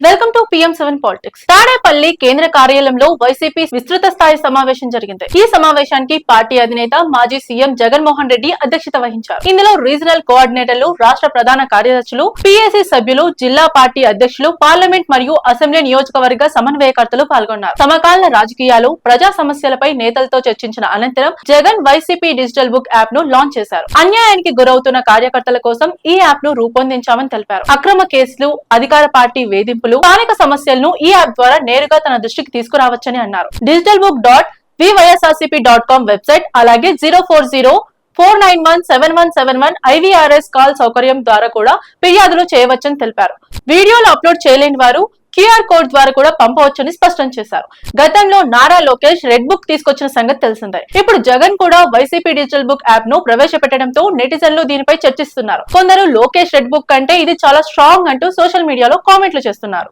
Welcome PM seven politics. Tadepalli కేంద్ర కార్యాలయంలో YCP విస్తృత స్థాయి సమావేశం జరిగింది. ఈ సమావేశానికి పార్టీ అధినేత మాజీ సీఎం జగన్మోహన్ రెడ్డి అధ్యక్షత వహించారు. ఇందులో రీజనల్ కోఆర్డినేటర్లు రాష్ట్ర ప్రధాన కార్యదర్శులు పిఎస్సి సభ్యులు జిల్లా పార్టీ అధ్యక్షులు పార్లమెంట్ మరియు అసెంబ్లీ నియోజకవర్గ సమన్వయకర్తలు పాల్గొన్నారు. సమకాలీన రాజకీయాలు ప్రజా సమస్యలపై నేతలతో చర్చించిన అనంతరం జగన్ వైసీపీ డిజిటల్ బుక్ యాప్ను లాంచ్ చేశారు. అన్యాయానికి గురవుతున్న కార్యకర్తల కోసం ఈ యాప్ను రూపొందించామని తెలిపారు. అక్రమ కేసులు అధికార పార్టీ వేధింపులు స్థానిక సమస్యలను ఈ యాప్ ద్వారా నేరుగా తన దృష్టికి తీసుకురావచ్చని అన్నారు. Digital book dot YSRCP dot com website అలాగే zero four zero four nine one seven one seven one IVRS call సౌకర్యం ద్వారా కూడా ఫిర్యాదులు చేయవచ్చని తెలిపారు. వీడియోలు అప్లోడ్ చేయలేని వారు క్యూఆర్ కోడ్ ద్వారా కూడా పంపవచ్చని స్పష్టం చేశారు. గతంలో నారా లోకేష్ రెడ్ బుక్ తీసుకొచ్చిన సంగతి తెలిసిందే. ఇప్పుడు జగన్ కూడా వైసీపీ డిజిటల్ బుక్ యాప్ను ప్రవేశపెట్టడంతో నెటిజన్లు దీనిపై చర్చిస్తున్నారు. కొందరు లోకేష్ రెడ్ బుక్ కంటే ఇది చాలా స్ట్రాంగ్ అంటూ సోషల్ మీడియాలో కామెంట్లు చేస్తున్నారు.